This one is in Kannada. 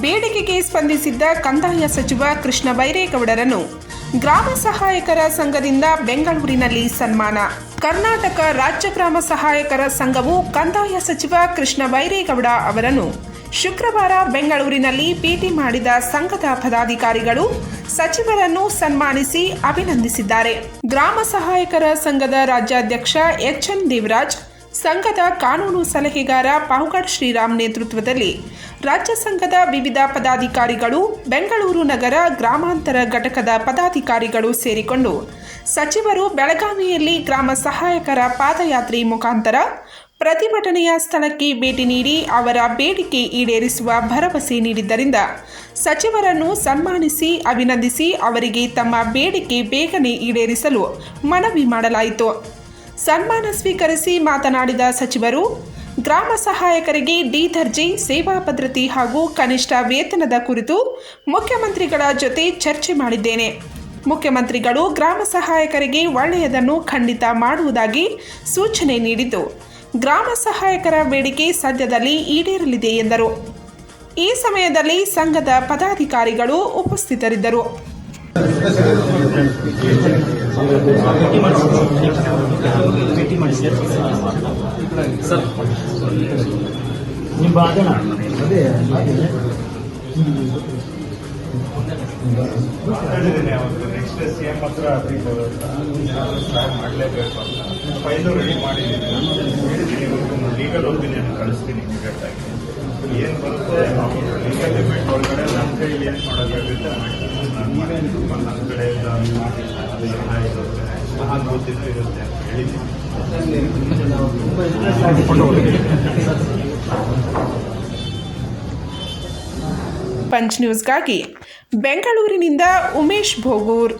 ಬೇಡಿಕೆಗೆ ಸ್ಪಂದಿಸಿದ್ದ ಕಂದಾಯ ಸಚಿವ ಕೃಷ್ಣ ಬೈರೇಗೌಡರನ್ನು ಗ್ರಾಮ ಸಹಾಯಕರ ಸಂಘದಿಂದ ಬೆಂಗಳೂರಿನಲ್ಲಿ ಸನ್ಮಾನ. ಕರ್ನಾಟಕ ರಾಜ್ಯ ಗ್ರಾಮ ಸಹಾಯಕರ ಸಂಘವು ಕಂದಾಯ ಸಚಿವ ಕೃಷ್ಣ ಬೈರೇಗೌಡ ಅವರನ್ನು ಶುಕ್ರವಾರ ಬೆಂಗಳೂರಿನಲ್ಲಿ ಭೇಟಿ ಮಾಡಿದ ಸಂಘದ ಪದಾಧಿಕಾರಿಗಳು ಸಚಿವರನ್ನು ಸನ್ಮಾನಿಸಿ ಅಭಿನಂದಿಸಿದ್ದಾರೆ. ಗ್ರಾಮ ಸಹಾಯಕರ ಸಂಘದ ರಾಜ್ಯಾಧ್ಯಕ್ಷ ಎಚ್ ಎನ್ ದೇವರಾಜ್ ಸಂಘದ ಕಾನೂನು ಸಲಹೆಗಾರ ಪಾವುಗಡ್ ಶ್ರೀರಾಮ್ ನೇತೃತ್ವದಲ್ಲಿ ರಾಜ್ಯ ಸಂಘದ ವಿವಿಧ ಪದಾಧಿಕಾರಿಗಳು, ಬೆಂಗಳೂರು ನಗರ ಗ್ರಾಮಾಂತರ ಘಟಕದ ಪದಾಧಿಕಾರಿಗಳು ಸೇರಿಕೊಂಡು ಸಚಿವರು ಬೆಳಗಾವಿಯಲ್ಲಿ ಗ್ರಾಮ ಸಹಾಯಕರ ಪಾದಯಾತ್ರೆ ಮುಖಾಂತರ ಪ್ರತಿಭಟನೆಯ ಸ್ಥಳಕ್ಕೆ ಭೇಟಿ ನೀಡಿ ಅವರ ಬೇಡಿಕೆ ಈಡೇರಿಸುವ ಭರವಸೆ ನೀಡಿದ್ದರಿಂದ ಸಚಿವರನ್ನು ಸನ್ಮಾನಿಸಿ, ಅಭಿನಂದಿಸಿ ಅವರಿಗೆ ತಮ್ಮ ಬೇಡಿಕೆ ಬೇಗನೆ ಈಡೇರಿಸಲು ಮನವಿ ಮಾಡಲಾಯಿತು. ಸನ್ಮಾನ ಸ್ವೀಕರಿಸಿ ಮಾತನಾಡಿದ ಸಚಿವರು, ಗ್ರಾಮ ಸಹಾಯಕರಿಗೆ ಡಿ ದರ್ಜೆ, ಸೇವಾ ಭದ್ರತೆ ಹಾಗೂ ಕನಿಷ್ಠ ವೇತನದ ಕುರಿತು ಮುಖ್ಯಮಂತ್ರಿಗಳ ಜೊತೆ ಚರ್ಚೆ ಮಾಡಿದ್ದೇನೆ. ಮುಖ್ಯಮಂತ್ರಿಗಳು ಗ್ರಾಮ ಸಹಾಯಕರಿಗೆ ಒಳ್ಳೆಯದನ್ನು ಖಂಡಿತ ಮಾಡುವುದಾಗಿ ಸೂಚನೆ ನೀಡಿದ್ದು, ಗ್ರಾಮ ಸಹಾಯಕರ ಬೇಡಿಕೆ ಸದ್ಯದಲ್ಲಿ ಈಡೇರಲಿದೆ ಎಂದರು. ಈ ಸಮಯದಲ್ಲಿ ಸಂಘದ ಪದಾಧಿಕಾರಿಗಳು ಉಪಸ್ಥಿತರಿದ್ದರು. ನಿಮ್ಮ ಅದೇ ಮಾತಾಡಿದ್ದೀನಿ ಅವತ್ತು ನೆಕ್ಸ್ಟ್ ಸಿ ಎಂ ಮಾಡಲೇಬೇಕು ಅಂತ ಫೈಲು ರೆಡಿ ಮಾಡಿದ್ದೀನಿ ಲೀಗಲ್ ಒಪಿನಿಯನ್ ಕಳಿಸ್ತೀನಿ ಇಮಿಡಿಯೇಟ್ ಆಗಿ ಏನು ಬರುತ್ತೆ ಪಂಚ್ ನ್ಯೂಸ್ಗಾಗಿ ಬೆಂಗಳೂರಿನಿಂದ ಉಮೇಶ್ ಭೋಗೂರ್.